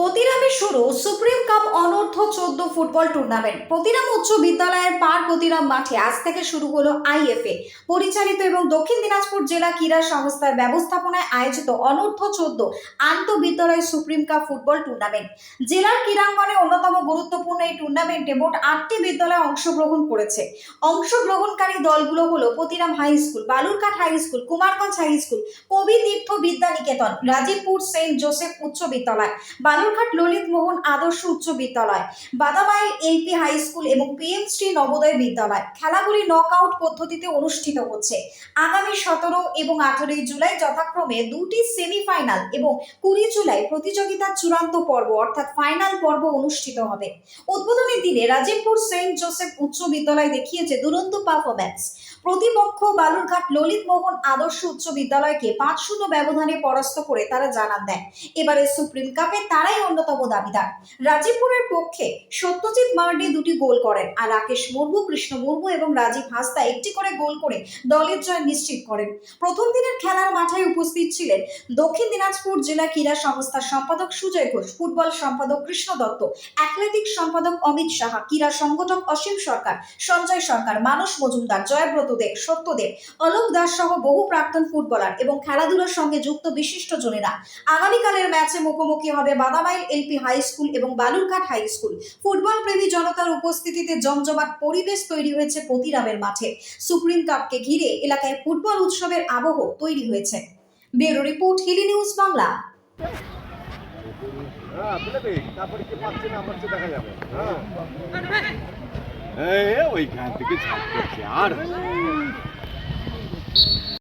প্রতিরামে শুরু supreme cup অনূর্ধ্ব চোদ্দ ফুটবল টুর্নামেন্ট। প্রতিরাম উচ্চ বিদ্যালয়ের পার প্রতিরাম মাঠে আজ থেকে শুরু হলো আইএফএ। পরিচালিত এবং দক্ষিণ দিনাজপুর জেলা ক্রীড়া সংস্থার ব্যবস্থাপনায় আয়োজিত অনূর্ধ্ব চোদ্দ আন্তঃবিদ্যালয় সুপ্রিম কাপ ফুটবল টুর্নামেন্ট। জেলার ক্রীড়াঙ্গনে অন্যতম গুরুত্বপূর্ণ এই টুর্নামেন্টে মোট আটটি বিদ্যালয় অংশগ্রহণ করেছে। অংশগ্রহণকারী দলগুলো হলো Pratiram high school, Balurghat high school, Kumarganj high school, কবি তীর্থ বিদ্যা নিকেতন রাজীবপুর সেন্ট জোসেফ উচ্চ বিদ্যালয় বালুরঘাট ললিত মোহন আদর্শ উচ্চ বিদ্যালয়, বাদামাইল এলপি হাই স্কুল এবং পিএম শ্রী নবোদয় বিদ্যালয় খেলাগুলি নকআউট পদ্ধতিতে অনুষ্ঠিত হচ্ছে। আগামী সতেরো এবং আঠারোই জুলাই যথাক্রমে দুটি সেমিফাইনাল এবং কুড়ি জুলাই প্রতিযোগিতার চূড়ান্ত পর্ব অর্থাৎ ফাইনাল পর্ব অনুষ্ঠিত হবে। উদ্বোধনী দিনে রাজীবপুর সেন্ট জোসেফ উচ্চ বিদ্যালয় দেখিয়েছে দুরন্ত পারফরম্যান্স প্রতিপক্ষ বালুরঘাট ললিত মোহন আদর্শ উচ্চ বিদ্যালয়কে পাঁচ শূন্য ব্যবধানে পরাস্ত করে তারা জানান দেয় এবারে সুপ্রিম কাপে তারাই অন্যতম দাবিদার। রাজীবপুরের পক্ষে সত্যজিৎ মার্ডি দুটি গোল করেন আর রাকেশ মুর্মু, কৃষ্ণ মুর্মু এবং রাজীব হাসদা একটি করে গোল করে দলের জয় নিশ্চিত করেন। প্রথম দিনের খেলার মাঠে উপস্থিত ছিলেন দক্ষিণ দিনাজপুর জেলা ক্রীড়া সংস্থার সম্পাদক সুজয় ঘোষ, ফুটবল সম্পাদক কৃষ্ণ দত্ত অ্যাথলেটিক সম্পাদক অমিত সাহা, ক্রীড়া সংগঠক অসীম সরকার, সঞ্জয় সরকার, মানস মজুমদার, জয়ব্রত দেব সত্যদেব অলোক দাস সহ বহু প্রাক্তন ফুটবলার এবং খেলাধুলার সঙ্গে যুক্ত বিশিষ্ট জনেরা। আগামীকালের ম্যাচে মুখোমুখি হবে বাদামাইল এলপি হাই স্কুল এবং বালুরঘাট হাই স্কুল। ফুটবল প্রেমী জনতার উপস্থিতিতে জমজমাট পরিবেশ তৈরি হয়েছে প্রতিরামের মাঠে। সুপ্রিম কাপকে ঘিরে এলাকায় ফুটবল উৎসবের আবহ তৈরি হয়েছে। Bureau report, Hili news Bangla. হ্যাঁ তারপরে কি পাচ্ছে না পাচ্ছে দেখা যাবে। হ্যাঁ। এই ওইখান থেকে ছাপ করছে আর